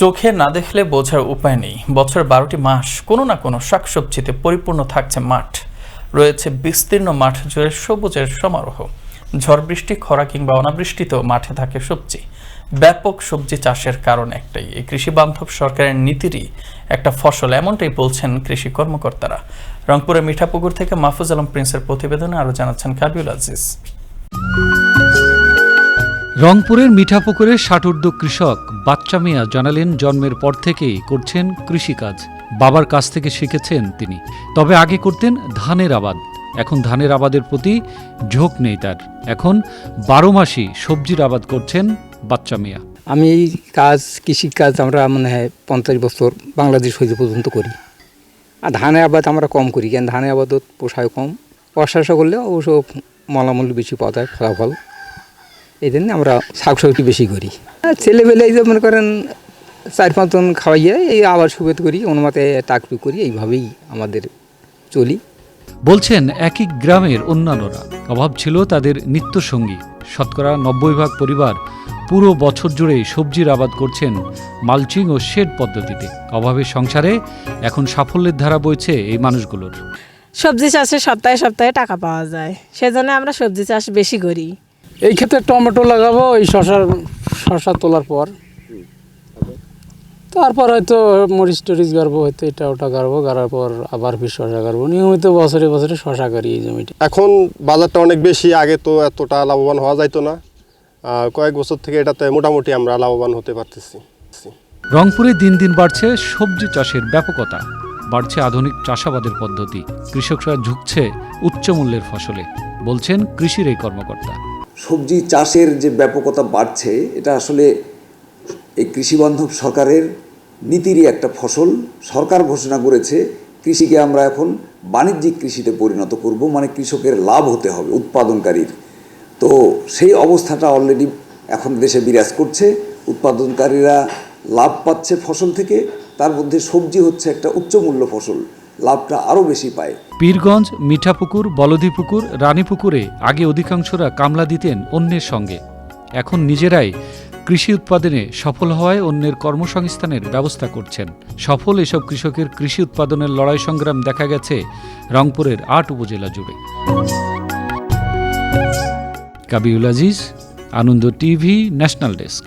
চোখে না দেখলে বোঝার উপায় নেই। বছর বারোটি মাস কোনো না কোনো শাকসবজিতে পরিপূর্ণ থাকছে মাঠ। রয়েছে বিস্তীর্ণ মাঠ জুড়ে সবুজের সমারোহ। ঝড় বৃষ্টি, খরা কিংবা অনাবৃষ্টিতেও মাঠে থাকে সবজি। ব্যাপক সবজি চাষের কারণ একটাই। এই কৃষি বান্ধব সরকারের নীতিরই একটা ফসল, এমনটাই বলছেন কৃষি কর্মকর্তারা। রংপুরের মিঠাপুকুর থেকে মাহফুজ আলম প্রিন্সের প্রতিবেদনে আরও জানাচ্ছেন কাবিউল আজিজ। রংপুরের মিঠাপুকুরের ষাটুর্ধ কৃষক বাচ্চা মিয়া জানালেন জন্মের পর থেকেই করছেন কৃষিকাজ। বাবার কাছ থেকে শিখেছেন তিনি। তবে আগে করতেন ধানের আবাদ। এখন ধানের আবাদের প্রতি ঝোঁক নেই তার। এখন বারো মাসই সবজির আবাদ করছেন বাচ্চা মিয়া। আমি এই কাজ, কৃষিকাজ আমরা মনে হয় পঞ্চাশ বছর বাংলাদেশ হইতে পর্যন্ত করি। আর ধানের আবাদ আমরা কম করি, কেন ধানের আবাদত পোষায় কম। বর্ষা করলে অবশ্য মলামূল্য বেশি পাওয়া যায়, ফলাফল। এই জন্য আমরা শাকসবজি বেশি করি। আর ছেলেবেলে এই যে মনে করেন চার পাঁচজন খাওয়াইয়ে এই আবার সুবেদ করি অনুমাতে টাকটু করি এইভাবেই আমাদের চলি। বলছেন একই গ্রামের অন্যান্যরা। অভাব ছিল তাদের নিত্যসঙ্গী। শতকরা নব্বই ভাগ পরিবার পুরো বছর জুড়েই সবজির আবাদ করছেন মালচিং ও শেড পদ্ধতিতে। অভাবের সংসারে এখন সাফল্যের ধারা বইছে এই মানুষগুলোর। সবজি চাষে সপ্তাহে সপ্তাহে টাকা পাওয়া যায়। সেজন্য আমরা সবজি চাষ বেশি করি। এই ক্ষেত্রে টমেটো লাগাবো এই শশার শশা তোলার পর। তারপর হয়তো মরিচ টরিচ গাড়বো হয়তো এটা ওটা গাড়বো গাড়ার পর আবার ফির শশা গাড়বো। নিয়মিত বছরে বছরে শশা গাড়ি এই জমিটা। এখন বাজারটা অনেক বেশি আগে তো এতটা লাভবান হওয়া যাইতো না। কয়েক বছর থেকে এটাতে মোটামুটি আমরা লাভবান হতে পারতেছি। রংপুরে দিন দিন বাড়ছে সবজি চাষের ব্যাপকতা বাড়ছে আধুনিক চাষাবাদের পদ্ধতি কৃষকরা ঝুঁকছে উচ্চ মূল্যের ফসলে বলছেন কৃষির এই কর্মকর্তা। সবজি চাষের যে ব্যাপকতা বাড়ছে, এটা আসলে এই কৃষিবান্ধব সরকারের নীতিরই একটা ফসল। সরকার ঘোষণা করেছে, কৃষিকে আমরা এখন বাণিজ্যিক কৃষিতে পরিণত করব মানে কৃষকের লাভ হতে হবে, উৎপাদনকারীর। তো সেই অবস্থাটা অলরেডি এখন দেশে বিরাজ করছে, উৎপাদনকারীরা লাভ পাচ্ছে ফসল থেকে, তার মধ্যে সবজি হচ্ছে একটা উচ্চমূল্য ফসল। লাভটা আরও বেশি পায়। পীরগঞ্জ, মিঠাপুকুর, বলদিপুকুর, রানীপুকুরে আগে অধিকাংশরা কামলা দিতেন অন্যের সঙ্গে। এখন নিজেরাই কৃষি উৎপাদনে সফল হওয়ায় অন্যের কর্মসংস্থানের ব্যবস্থা করছেন। সফল এসব কৃষকের কৃষি উৎপাদনের লড়াই সংগ্রাম দেখা গেছে রংপুরের আট উপজেলা জুড়ে। Kabiul Aziz, Ananda TV, national desk.